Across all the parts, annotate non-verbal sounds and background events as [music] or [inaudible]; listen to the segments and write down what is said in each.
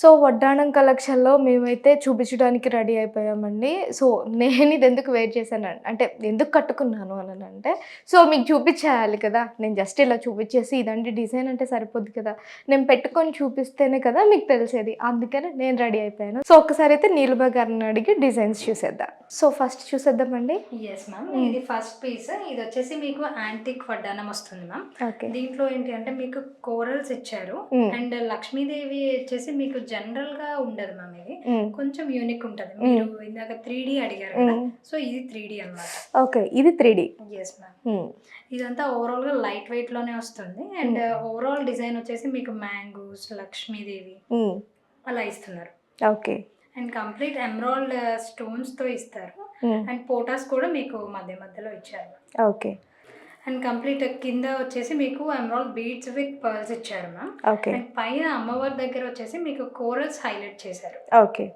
So వడ్డాణం కలెక్షన్లో మేమైతే చూపించడానికి రెడీ అయిపోయామండి. సో నేను ఇది ఎందుకు వెయిట్ చేశాను అంటే ఎందుకు కట్టుకున్నాను అని అంటే సో మీకు చూపించేయాలి కదా. నేను జస్ట్ ఇలా చూపించేసి ఇదండి డిజైన్ అంటే సరిపోద్ది కదా. నేను పెట్టుకొని చూపిస్తేనే కదా మీకు తెలిసేది. అందుకని నేను రెడీ అయిపోయాను. సో ఒకసారి అయితే నీలుబా గారిని అడిగి డిజైన్స్ చూసేద్దాం. సో ఫస్ట్ చూసేద్దామండి. ఎస్ మ్యామ్ ఇది ఫస్ట్ పీస్. ఇది వచ్చేసి మీకు యాంటిక్ వడ్డానం వస్తుంది మ్యామ్ ఓకే. దీంట్లో ఏంటి అంటే మీకు కోరల్స్ ఇచ్చారు. అండ్ లక్ష్మీదేవి వచ్చేసి మీకు జనరల్గా ఉండదు మ్యామ్ ఇది. కొంచెం యూనిక్ ఉంటది. మీరు ఇందాక త్రీ డి అడిగారు కదా. సో ఇది త్రీ డి అనమాట ఓకే ఇది త్రీ డి ఎస్ మ్యామ్ ఇదంతా ఓవరాల్గా లైట్ వెయిట్లోనే వస్తుంది. అండ్ ఓవరాల్ డిజైన్ వచ్చేసి మీకు మ్యాంగోస్ లక్ష్మీదేవి అలా ఇస్తున్నారు. ఓకే. అండ్ కంప్లీట్ ఎమరాల్డ్ స్టోన్స్తో ఇస్తారు అండ్ పోటాస్ కూడా మీకు మధ్య మధ్యలో ఇచ్చారు. ఓకే. అండ్ కంప్లీట్ కింద వచ్చేసి మీకు ఎమరాల్డ్ బీడ్స్ విత్ పర్ల్స్ ఇచ్చారు మ్యామ్. ఓకే. అండ్ పైన అమ్మవారి దగ్గర వచ్చేసి మీకు కోరల్స్ హైలైట్ చేశారు. ఓకే.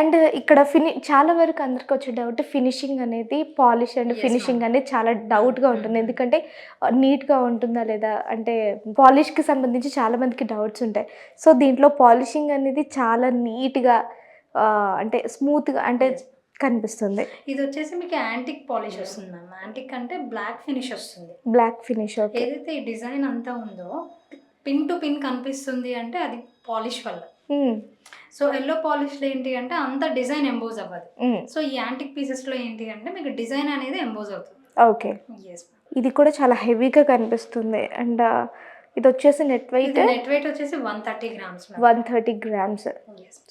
అండ్ ఇక్కడ ఫిని చాలా వరకు అందరికి వచ్చే డౌట్ ఫినిషింగ్ అనేది పాలిష్ అండ్ ఫినిషింగ్. అనేది చాలా డౌట్గా ఉంటుంది. ఎందుకంటే నీట్గా ఉంటుందా లేదా అంటే పాలిష్కి సంబంధించి చాలా మందికి డౌట్స్ ఉంటాయి. సో దీంట్లో పాలిషింగ్ అనేది చాలా నీట్గా అంటే స్మూత్గా అంటే. కనిపిస్తుంది. ఇది వచ్చేసి మీకు యాంటిక్ పాలిష్ వస్తుంది మ్యామ్. యాంటిక్ అంటే బ్లాక్ ఫినిష్ వస్తుంది. బ్లాక్ ఫినిష్ ఏదైతే ఈ డిజైన్ అంతా ఉందో పిన్ టు పిన్ కనిపిస్తుంది అంటే అది పాలిష్ వల్ల. సో ఎల్లో పాలిష్లో ఏంటి అంటే అంత డిజైన్ ఎంబోజ్ అవ్వదు. సో ఈ యాంటిక్ పీసెస్లో ఏంటి అంటే మీకు డిజైన్ అనేది ఎంబోజ్ అవుతుంది. ఓకే. ఇది కూడా చాలా హెవీగా కనిపిస్తుంది. అండ్ ఇది వచ్చేసి నెట్ వెయిట్ నెట్ వెయిట్ వచ్చేసి one thirty grams one thirty grams.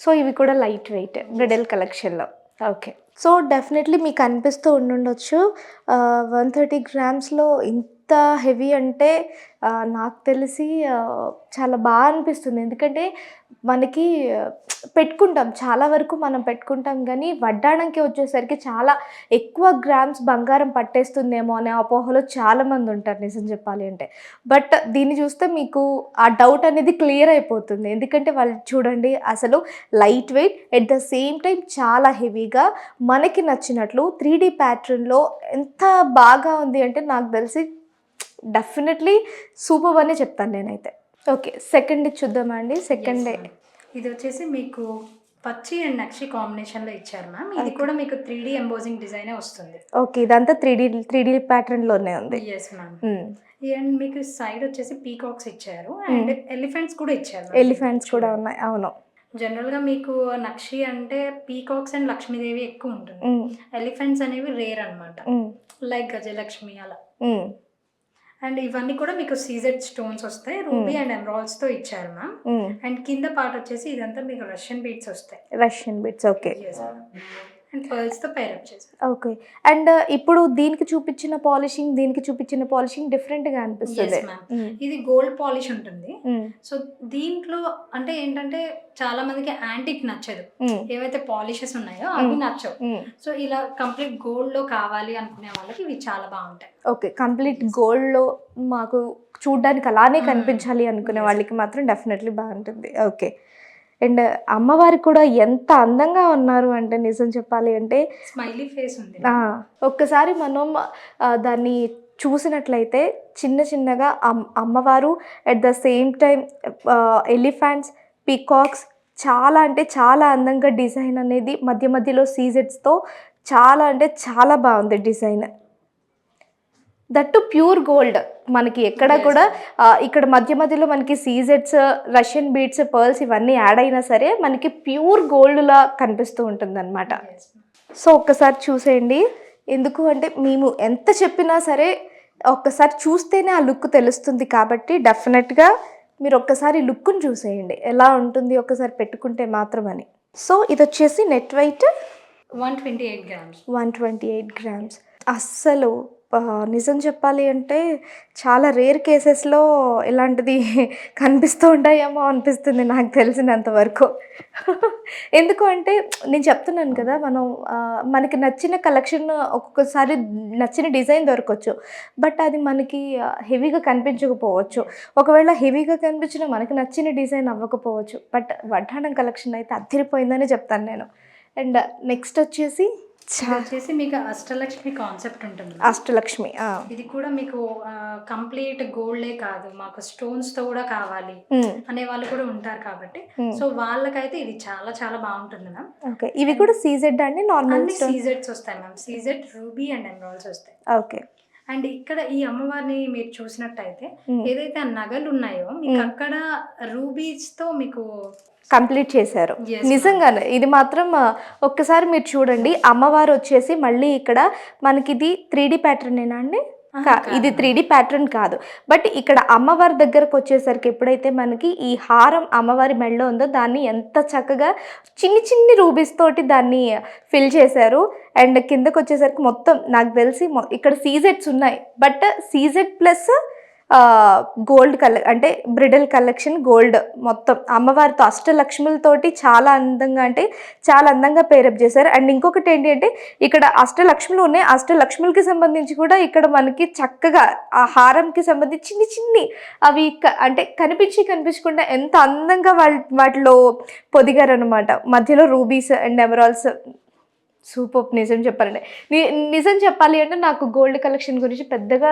So ఇవి కూడా లైట్ వెయిట్ బ్రిడల్ కలెక్షన్లో. ఓకే సో డెఫినెట్లీ మీకు అనిపిస్తూ ఉండుండొచ్చు. వన్ థర్టీ గ్రామ్స్లో ఇంత ఎంత హెవీ అంటే నాకు తెలిసి చాలా బాగా అనిపిస్తుంది. ఎందుకంటే మనకి పెట్టుకుంటాం. చాలా వరకు మనం పెట్టుకుంటాం కానీ వడ్డాణంకి వచ్చేసరికి చాలా ఎక్కువ గ్రామ్స్ బంగారం పట్టేస్తుందేమో అనే అపోహలో చాలామంది ఉంటారు నిజం చెప్పాలి అంటే. బట్ దీన్ని చూస్తే మీకు ఆ డౌట్ అనేది క్లియర్ అయిపోతుంది. ఎందుకంటే వాళ్ళు చూడండి అసలు light weight at the same time చాలా హెవీగా మనకి నచ్చినట్లు త్రీ డీ ప్యాటర్న్లో ఎంత బాగా ఉంది అంటే నాకు తెలిసి డెఫినెట్లీ సూపర్ అనే చెప్తాను నేనైతే. ఓకే సెకండ్ చూద్దామండి. సెకండ్ ఇది వచ్చేసి మీకు పచ్చి అండ్ నక్షి కాంబినేషన్లో ఇచ్చారు మ్యామ్ ఇది కూడా మీకు త్రీ డి ఎంబోజింగ్ డిజైనే వస్తుంది. ఓకే ఇదంతా త్రీ డీ త్రీ డీ ప్యాటర్న్లోనే ఉంది. Yes ma'am mm. అండ్ మీకు సైడ్ వచ్చేసి పీకాక్స్ ఇచ్చారు అండ్ ఎలిఫెంట్స్ కూడా ఇచ్చారు ఎలిఫెంట్స్ కూడా ఉన్నాయి అవును. జనరల్గా మీకు నక్షి అంటే పీకాక్స్ అండ్ లక్ష్మీదేవి ఎక్కువ ఉంటుంది. ఎలిఫెంట్స్ అనేవి రేర్ అన్నమాట. మ్మ్. లైక్ గజలక్ష్మి అలా. అండ్ ఇవన్నీ కూడా మీకు సీజెడ్ స్టోన్స్ వస్తాయి. రూబీ అండ్ ఎమరాల్డ్స్తో ఇచ్చారు మ్యామ్. మ్మ్. అండ్ కింద పార్ట్ వచ్చేసి ఇదంతా మీకు రష్యన్ బీట్స్ వస్తాయి. Russian beads okay. అండ్ పర్ల్స్తో పేరప్ చేశారు ఓకే అండ్ ఇప్పుడు దీనికి చూపించిన పాలిషింగ్ దీనికి చూపించిన పాలిషింగ్ డిఫరెంట్గా అనిపిస్తుంది Yes, ma'am. ఇది గోల్డ్ పాలిష్ ఉంటుంది. సో దీంట్లో అంటే ఏంటంటే చాలా మందికి యాంటిక్ నచ్చదు మ్మ్. ఏవైతే పాలిషెస్ ఉన్నాయో అవి నచ్చవు. సో ఇలా కంప్లీట్ గోల్డ్లో కావాలి అనుకునే వాళ్ళకి ఇవి చాలా బాగుంటాయి ఓకే కంప్లీట్ గోల్డ్లో మాకు చూడ్డానికి అలానే. కనిపించాలి అనుకునే. వాళ్ళకి మాత్రం డెఫినెట్లీ బాగుంటుంది ఓకే అండ్ అమ్మవారికి కూడా ఎంత అందంగా ఉన్నారు అంటే నిజం చెప్పాలి అంటే స్మైలీ ఫేస్ ఉంది. ఒక్కసారి మనం దాన్ని చూసినట్లయితే చిన్న చిన్నగా అమ్- అమ్మవారు at the same time elephants peacocks చాలా అంటే చాలా అందంగా డిజైన్ అనేది మధ్య మధ్యలో సీజెట్స్తో చాలా అంటే చాలా బాగుంది డిజైన్ దట్టు ప్యూర్ గోల్డ్ మనకి ఎక్కడ. కూడా ఇక్కడ మధ్య మధ్యలో మనకి సీజెట్స్ రష్యన్ బీట్స్ పర్ల్స్ ఇవన్నీ యాడ్ అయినా సరే మనకి ప్యూర్ గోల్డ్లా కనిపిస్తూ ఉంటుంది ma'am. సో ఒక్కసారి చూసేయండి. ఎందుకు అంటే మేము ఎంత చెప్పినా సరే ఒక్కసారి చూస్తేనే ఆ లుక్ తెలుస్తుంది కాబట్టి డెఫినెట్గా మీరు ఒక్కసారి లుక్ని చూసేయండి. ఎలా ఉంటుంది ఒక్కసారి పెట్టుకుంటే మాత్రమని. సో ఇది వచ్చేసి net weight 128 grams. One twenty eight grams. అస్సలు నిజం చెప్పాలి అంటే చాలా రేర్ కేసెస్లో ఇలాంటిది [laughs] కనిపిస్తూ ఉంటాయేమో అనిపిస్తుంది నాకు తెలిసినంత వరకు. [laughs] ఎందుకు అంటే నేను చెప్తున్నాను కదా మనం మనకి నచ్చిన కలెక్షన్ ఒక్కొక్కసారి నచ్చిన డిజైన్ దొరకవచ్చు బట్ అది మనకి హెవీగా కనిపించకపోవచ్చు. ఒకవేళ హెవీగా కనిపించిన మనకి నచ్చిన డిజైన్ అవ్వకపోవచ్చు. బట్ వడ్డాణం కలెక్షన్ అయితే అదిరిపోయిందని చెప్తాను నేను. అండ్ నెక్స్ట్ వచ్చేసి వచ్చేసి మీకు అష్టలక్ష్మి కాన్సెప్ట్ ఉంటుంది. అష్టలక్ష్మి. ఇది కూడా మీకు కంప్లీట్ గోల్డే కాదు. మాకు స్టోన్స్తో కూడా కావాలి అనే వాళ్ళు కూడా ఉంటారు కాబట్టి. సో వాళ్ళకైతే ఇది చాలా చాలా బాగుంటుంది మ్యామ్. ఓకే. ఇవి కూడా సీజెడ్ అండి? నార్మల్ సీజెట్స్ వస్తాయి ma'am. CZ ruby and emeralds వస్తాయి. ఓకే. అండ్ ఇక్కడ ఈ అమ్మవారిని మీరు చూసినట్టయితే. ఏదైతే ఆ నగలు ఉన్నాయో మీకు అక్కడ రూబీస్తో మీకు కంప్లీట్ చేశారు. నిజంగానే ఇది మాత్రం ఒక్కసారి మీరు చూడండి. అమ్మవారు వచ్చేసి మళ్ళీ ఇక్కడ మనకి ఇది త్రీ డి ప్యాటర్నేనా అండి? ఇది త్రీ డి ప్యాటర్న్ కాదు. బట్ ఇక్కడ అమ్మవారి దగ్గరకు వచ్చేసరికి ఎప్పుడైతే మనకి ఈ హారం అమ్మవారి మెడలో ఉందో దాన్ని ఎంత చక్కగా చిన్ని చిన్ని రూబీస్ తోటి దాన్ని ఫిల్ చేశారు. అండ్ కిందకు వచ్చేసరికి మొత్తం నాకు తెలిసి ఇక్కడ సీజెట్స్ ఉన్నాయి. బట్ సీజెట్ ప్లస్ గోల్డ్ కల అంటే బ్రిడల్ కలెక్షన్ గోల్డ్ మొత్తం. అమ్మవారితో అష్టలక్ష్ములతోటి చాలా అందంగా అంటే చాలా అందంగా పేరప్ చేశారు. అండ్ ఇంకొకటి ఏంటి అంటే ఇక్కడ అష్టలక్ష్ములు ఉన్నాయి. అష్టలక్ష్ములకి సంబంధించి కూడా ఇక్కడ మనకి చక్కగా ఆ హారంకి సంబంధించి చిన్ని చిన్ని అవి క- అంటే కనిపించి కనిపించకుండా ఎంత అందంగా వాళ్ళ వాటిలో పొదిగారు అనమాట మధ్యలో రూబీస్ అండ్ ఎమరాల్స్ సూపర్ నిజం చెప్పాలంటే. నిజం చెప్పాలి అంటే నాకు గోల్డ్ కలెక్షన్ గురించి పెద్దగా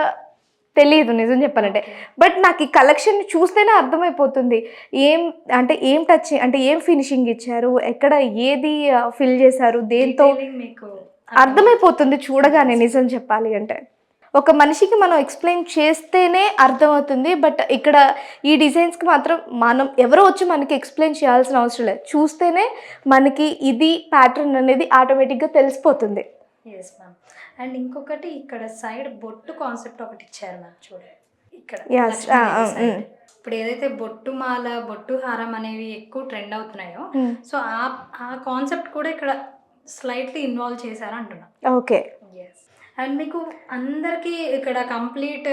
తెలియదు నిజం చెప్పాలంటే. బట్ నాకు ఈ కలెక్షన్ చూస్తేనే అర్థమైపోతుంది. ఏం అంటే ఏం టచ్ అంటే ఏం ఫినిషింగ్ ఇచ్చారు ఎక్కడ ఏది ఫిల్ చేశారు దేంతో మీకు అర్థమైపోతుంది చూడగానే నిజం చెప్పాలి అంటే. ఒక మనిషికి మనం ఎక్స్ప్లెయిన్ చేస్తేనే అర్థమవుతుంది బట్ ఇక్కడ ఈ డిజైన్స్కి మాత్రం మనం ఎవరో వచ్చి మనకి ఎక్స్ప్లెయిన్ చేయాల్సిన అవసరం లేదు. చూస్తేనే మనకి ఇది ప్యాటర్న్ అనేది ఆటోమేటిక్గా తెలిసిపోతుంది. ఎస్ మ్యామ్ అండ్ ఇంకొకటి ఇక్కడ సైడ్ బొట్టు కాన్సెప్ట్ ఒకటి ఇచ్చారు మ్యామ్ చూడండి ఇక్కడ. ఇప్పుడు ఏదైతే బొట్టు మాల బొట్టు హారం అనేవి ఎక్కువ ట్రెండ్ అవుతున్నాయో. సో ఆ ఆ కాన్సెప్ట్ కూడా ఇక్కడ స్లైట్లీ ఇన్వాల్వ్ చేశారు అంటున్నా ఓకే ఎస్ అండ్ మీకు అందరికి ఇక్కడ complete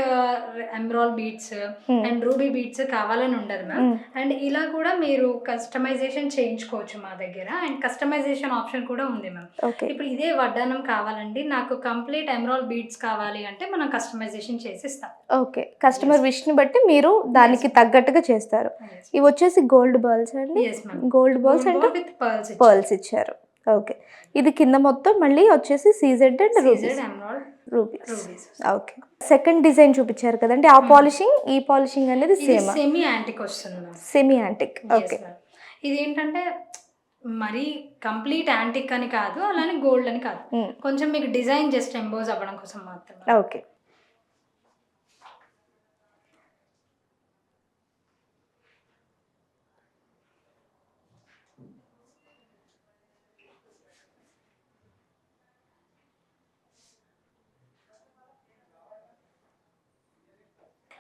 emerald beads Hmm. And ruby beads కావాలని ఉండదు మ్యామ్. Hmm. అండ్ ఇలా కూడా మీరు కస్టమైజేషన్ చేయించుకోవచ్చు మా దగ్గర. అండ్ కస్టమైజేషన్ ఆప్షన్ కూడా ఉంది మ్యామ్. ఇప్పుడు ఇదే వడ్డానం కావాలండి. నాకు కంప్లీట్ ఎమరాల్ బీడ్స్ కావాలి అంటే మనం కస్టమైజేషన్ చేసి ఇస్తాం ఓకే. కస్టమర్ విష్ని బట్టి మీరు దానికి తగ్గట్టుగా చేస్తారు. ఇవి వచ్చేసి గోల్డ్ బాల్స్ అండి. గోల్డ్ బాల్స్ అంటే విత్ పర్ల్స్ పర్ల్స్ ఇచ్చారు. ఓకే. ఇది కింద మొత్తం మళ్ళీ వచ్చేసి CZ and rubies rubies okay. Second design చూపించారు కదండి. ఆ పాలిషింగ్ ఈ పాలిషింగ్ అనేది సేమ్ సెమీ యాంటిక్ వస్తుంది సెమీ యాంటిక్ ఓకే. ఇది ఏంటంటే మరీ కంప్లీట్ యాంటిక్ అని కాదు అలానే గోల్డ్ అని కాదు. Hmm. కొంచెం మీకు డిజైన్ జస్ట్ ఎంబోజ్ అవ్వడం కోసం మాత్రమే. ఓకే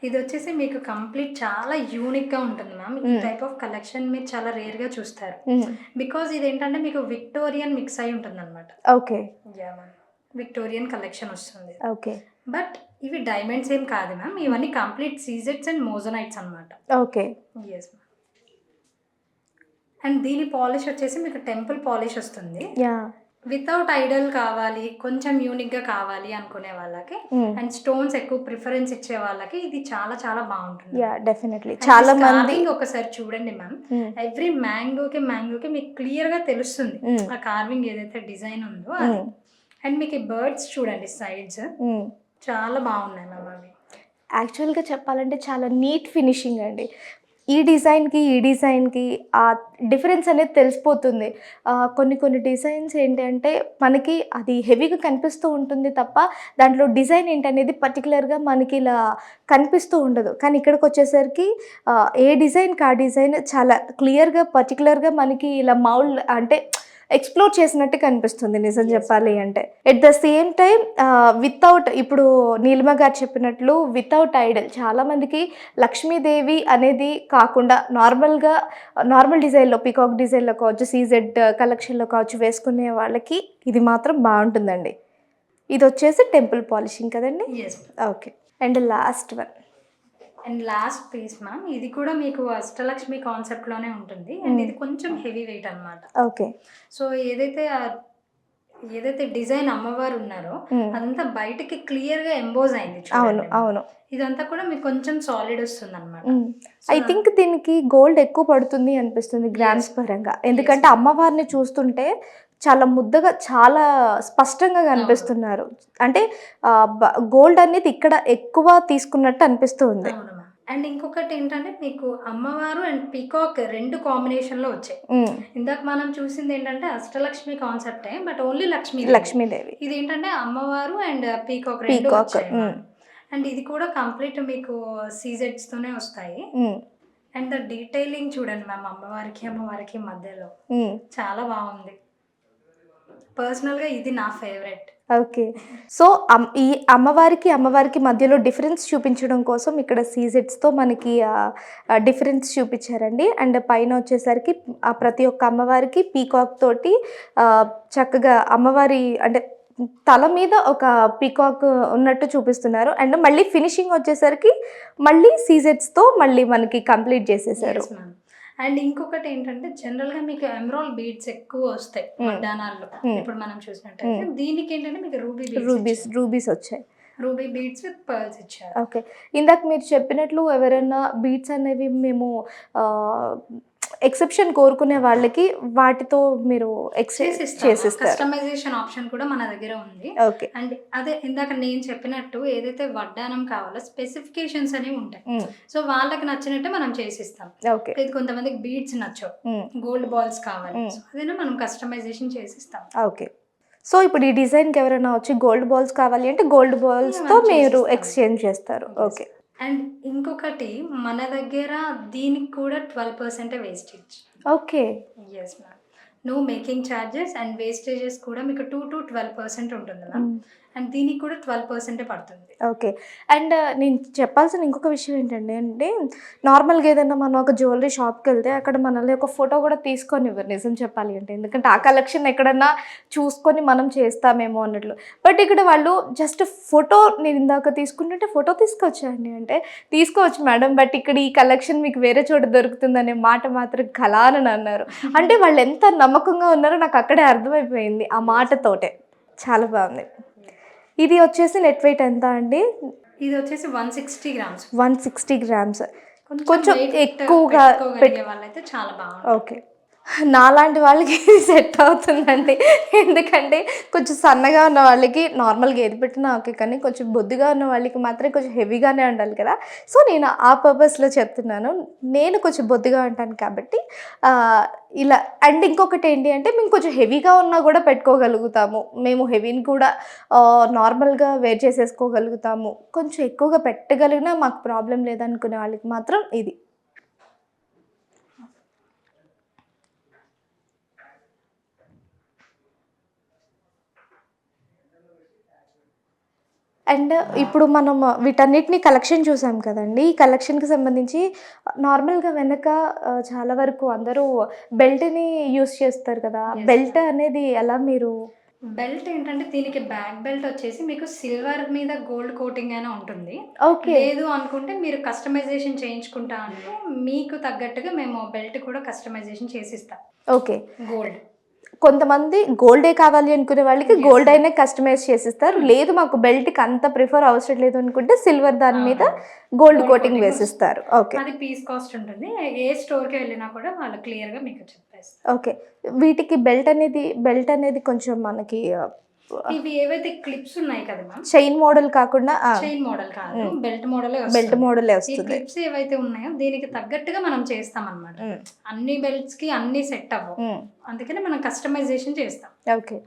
ఇది వచ్చేసి మీకు కంప్లీట్ చాలా యూనిక్గా ఉంటుంది మ్యామ్. ఈ. టైప్ ఆఫ్ కలెక్షన్ మీరు చాలా రేర్గా చూస్తారు బికాజ్ ఇది ఏంటంటే మీకు విక్టోరియన్ మిక్స్ అయి ఉంటుంది అనమాట ఓకే విక్టోరియన్ కలెక్షన్ వస్తుంది. ఓకే. బట్ ఇవి డైమండ్స్ ఏం కాదు మ్యామ్. ఇవన్నీ కంప్లీట్ సీజెట్స్ అండ్ మోజనైట్స్ అనమాట ఓకే. ఎస్ అండ్ దీని పాలిష్ వచ్చేసి మీకు టెంపుల్ పాలిష్ వస్తుంది. యా. వితౌట్ ఐడల్ కావాలి కొంచెం యూనిక్గా కావాలి అనుకునే వాళ్ళకి అండ్ స్టోన్స్ ఎక్కువ ప్రిఫరెన్స్ ఇచ్చే వాళ్ళకి ఇది చాలా చాలా బాగుంటుంది. యా డెఫినెట్లీ చాలా మంది ఒకసారి చూడండి మ్యామ్ ఎవ్రీ మ్యాంగోకి మ్యాంగోకి మీకు క్లియర్గా తెలుస్తుంది Mm. ఆ కార్వింగ్ ఏదైతే డిజైన్ ఉందో అది. అండ్ మీకు ఈ బర్డ్స్ చూడండి సైడ్స్ చాలా బాగున్నాయి మ్యామ్ అవి. యాక్చువల్గా చెప్పాలంటే చాలా నీట్ ఫినిషింగ్ అండి. ఈ డిజైన్కి ఈ డిజైన్కి ఆ డిఫరెన్స్ అనేది తెలిసిపోతుంది. కొన్ని కొన్ని డిజైన్స్ ఏంటి అంటే మనకి అది హెవీగా కనిపిస్తూ ఉంటుంది తప్ప దాంట్లో డిజైన్ ఏంటనేది పర్టికులర్గా మనకి ఇలా కనిపిస్తూ ఉండదు. కానీ ఇక్కడికి వచ్చేసరికి ఏ డిజైన్కి ఆ డిజైన్ చాలా క్లియర్గా పర్టికులర్గా మనకి ఇలా మౌల్ అంటే ఎక్స్ప్లోర్ చేసినట్టు కనిపిస్తుంది నిజం. చెప్పాలి అంటే. At the same time without ఇప్పుడు నీలిమ గారు చెప్పినట్లు వితౌట్ ఐడల్ చాలామందికి లక్ష్మీదేవి అనేది కాకుండా నార్మల్గా నార్మల్ డిజైన్లో పికాక్ డిజైన్లో కావచ్చు సీజెడ్ కలెక్షన్లో కావచ్చు వేసుకునే వాళ్ళకి ఇది మాత్రం బాగుంటుందండి. ఇది వచ్చేసి టెంపుల్ పాలిషింగ్ కదండి? Okay and last one and last piece ma'am ఇది కూడా మీకు అష్టలక్ష్మి కాన్సెప్ట్లోనే ఉంటుంది. And Mm. ఇది కొంచెం హెవీ వెయిట్ అన్నమాట. ఓకే సో ఏదైతే ఏదైతే డిజైన్ అమ్మవారు ఉన్నారో అదంతా బయటకి క్లియర్గా ఎంబోజ్ అయింది Hmm. అవును. అవును. ఇదంతా కూడా మీకు కొంచెం సాలిడ్ వస్తుంది అనమాట ఐ థింక్ దీనికి గోల్డ్ ఎక్కువ పడుతుంది అనిపిస్తుంది గ్రామ్స్ పరంగా. ఎందుకంటే అమ్మవారిని చూస్తుంటే చాలా ముద్దగా చాలా స్పష్టంగా కనిపిస్తున్నారు. అంటే గోల్డ్ అనేది ఇక్కడ ఎక్కువ తీసుకున్నట్టు అనిపిస్తుంది. అవును మ్యామ్. అండ్ ఇంకొకటి ఏంటంటే మీకు అమ్మవారు అండ్ పీకాక్ రెండు కాంబినేషన్లో వచ్చాయి ఇందాక మనం చూసింది ఏంటంటే అష్టలక్ష్మి కాన్సెప్టే బట్ ఓన్లీ లక్ష్మి లక్ష్మీదేవి. ఇది ఏంటంటే అమ్మవారు అండ్ పీకాక్ రెండు mm. అండ్ ఇది కూడా కంప్లీట్ మీకు సీజెడ్స్ తోనే వస్తాయి అండ్ ద డీటెయిలింగ్ చూడండి మ్యామ్ అమ్మవారికి అమ్మవారికి మధ్యలో. చాలా బాగుంది. పర్సనల్గా ఇది నా ఫేవరెట్. ఓకే. సో ఈ అమ్మవారికి అమ్మవారికి మధ్యలో డిఫరెన్స్ చూపించడం కోసం ఇక్కడ సీజెట్స్తో మనకి డిఫరెన్స్ చూపించారండి. అండ్ పైన వచ్చేసరికి ఆ ప్రతి ఒక్క అమ్మవారికి పీకాక్ తోటి చక్కగా అమ్మవారి అంటే తల మీద ఒక పీకాక్ ఉన్నట్టు చూపిస్తున్నారు. అండ్ మళ్ళీ ఫినిషింగ్ వచ్చేసరికి మళ్ళీ సీజెట్స్తో మళ్ళీ మనకి కంప్లీట్ చేసేసారు. అండ్ ఇంకొకటి ఏంటంటే జనరల్గా మీకు ఎమరాల్ బీడ్స్ ఎక్కువ వస్తాయి. వడ్డానాల్లో Mm. ఇప్పుడు మనం చూసినట్టయితే దీనికి ఏంటంటే మీకు రూబీ రూబీస్ రూబీస్ వచ్చాయి. రూబీ బీడ్స్ విత్ పర్ల్స్ ఇచ్చారు. ఓకే. ఇందాక మీరు చెప్పినట్లు ఎవరైనా బీట్స్ అనేవి మేము ఎక్సెప్షన్ కోరుకునే వాళ్ళకి వాటితో మీరు చేసిస్తారు. కస్టమైజేషన్ ఆప్షన్ కూడా మన దగ్గర ఉంది. ఓకే అండ్ అదే ఇందాక నేను చెప్పినట్టు ఏదైతే వడ్డానం కావాలో స్పెసిఫికేషన్స్ అనేవి ఉంటాయి. సో వాళ్ళకి నచ్చినట్టే మనం చేసిస్తాం. ఓకే ఇది కొంతమందికి బీడ్స్ నచ్చవు. గోల్డ్ బాల్స్ కావాలి. Mm. సో అదేనా మనం కస్టమైజేషన్ చేసిస్తాం. ఓకే సో ఇప్పుడు ఈ డిజైన్కి ఎవరైనా వచ్చి గోల్డ్ బాల్స్ కావాలి అంటే గోల్డ్ బాల్స్తో మీరు. ఎక్స్చేంజ్ చేస్తారు. ఓకే అండ్ ఇంకొకటి మన దగ్గర దీనికి కూడా twelve percent wastage. Okay. Yes ma'am no making charges and wastages కూడా మీకు టూ టు ట్వెల్వ్ పర్సెంట్ ఉంటుంది మ్యామ్ అండ్ దీనికి కూడా ట్వెల్వ్ పర్సెంటే పడుతుంది. ఓకే. అండ్ నేను చెప్పాల్సిన ఇంకొక విషయం ఏంటంటే అంటే నార్మల్గా ఏదైనా మనం ఒక జ్యువెలరీ షాప్కి వెళ్తే అక్కడ మనల్ని ఒక ఫోటో కూడా తీసుకొని ఇవ్వరు నిజం చెప్పాలి అంటే. ఎందుకంటే ఆ కలెక్షన్ ఎక్కడన్నా చూసుకొని మనం చేస్తామేమో అన్నట్లు. బట్ ఇక్కడ వాళ్ళు జస్ట్ ఫోటో నేను ఇందాక తీసుకుంటుంటే ఫోటో తీసుకొచ్చాండి అంటే తీసుకోవచ్చు మేడం బట్ ఇక్కడ ఈ కలెక్షన్ మీకు వేరే చోట దొరుకుతుందనే మాట మాత్రం కలానని అన్నారు. అంటే వాళ్ళు ఎంత నమ్మకంగా ఉన్నారో నాకు అక్కడే అర్థమైపోయింది ఆ మాటతోటే. చాలా బాగుంది. ఇది వచ్చేసి నెట్ వెయిట్ ఎంత అండి? ఇది వచ్చేసి one sixty grams one sixty grams కొంచెం ఎక్కువగా వాళ్ళైతే చాలా బాగుంటుంది. ఓకే. నాలాంటి వాళ్ళకి సెట్ అవుతుందండి. ఎందుకంటే కొంచెం సన్నగా ఉన్న వాళ్ళకి నార్మల్గా ఏది పెట్టినా ఓకే కానీ కొంచెం బొద్దుగా ఉన్న వాళ్ళకి మాత్రం కొంచెం హెవీగానే ఉండాలి కదా. సో నేను ఆ పర్పస్లో చెప్తున్నాను. నేను కొంచెం బొద్దుగా ఉంటాను కాబట్టి ఇలా అండ్ ఇంకొకటి ఏంటి అంటే మేము కొంచెం హెవీగా ఉన్నా కూడా పెట్టుకోగలుగుతాము. మేము హెవీని కూడా నార్మల్గా వేర్ చేసేసుకోగలుగుతాము. కొంచెం ఎక్కువగా పెట్టగలిగినా మాకు ప్రాబ్లం లేదనుకునే వాళ్ళకి మాత్రం ఇది. అండ్ ఇప్పుడు మనం వీటన్నిటిని కలెక్షన్ చూసాం కదండి. ఈ కలెక్షన్కి సంబంధించి నార్మల్గా వెనక చాలా వరకు అందరూ బెల్ట్ని యూస్ చేస్తారు కదా. బెల్ట్. అనేది ఎలా మీరు బెల్ట్ ఏంటంటే దీనికి బ్యాక్ బెల్ట్ వచ్చేసి మీకు సిల్వర్ మీద గోల్డ్ కోటింగ్ అయినా ఉంటుంది. ఓకే. లేదు అనుకుంటే మీరు కస్టమైజేషన్ చేయించుకుంటా అంటే మీకు తగ్గట్టుగా మేము బెల్ట్ కూడా కస్టమైజేషన్ చేసిస్తాం. ఓకే. గోల్డ్. కొంతమంది గోల్డే కావాలి అనుకునే వాళ్ళకి. గోల్డ్ అయినా కస్టమైజ్ చేసిస్తారు. లేదు మాకు బెల్ట్కి అంత ప్రిఫర్ అవసరం లేదు అనుకుంటే సిల్వర్ దాని మీద గోల్డ్ కోటింగ్ వేసిస్తారు. ఓకే అది పీస్ కాస్ట్ ఉంటుంది. ఏ స్టోర్కి వెళ్ళినా కూడా వాళ్ళు క్లియర్గా మీకు చెప్పేస్తారు. ఓకే వీటికి బెల్ట్ అనేది బెల్ట్ అనేది కొంచెం మనకి ఇవి ఏవైతే క్లిప్స్ ఉన్నాయి కదా మ్యామ్ చైన్ మోడల్ కాకుండా చైన్ మోడల్ కాదు. బెల్ట్ మోడల్ బెల్ట్ మోడలే వస్తుంది. క్లిప్స్ ఏవైతే ఉన్నాయో దీనికి తగ్గట్టుగా మనం చేస్తాం అనమాట మ్మ్. అన్ని బెల్ట్స్కి అన్ని సెట్ అవ్వవు. మ్మ్. అందుకని మనం కస్టమైజేషన్ చేస్తాం. ఓకే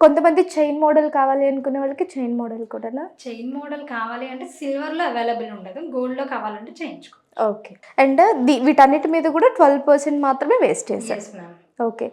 కొంతమంది చైన్ మోడల్ కావాలి అనుకునే వాళ్ళకి చైన్ మోడల్ కూడానా? చైన్ మోడల్ కావాలి అంటే సిల్వర్లో అవైలబుల్ ఉండదు గోల్డ్లో కావాలంటే చేయించుకో. ఓకే అండ్ ది వీటన్నిటి మీద కూడా ట్వెల్వ్ పర్సెంట్ మాత్రమే వేస్ట్ చేశారు. Ma'am okay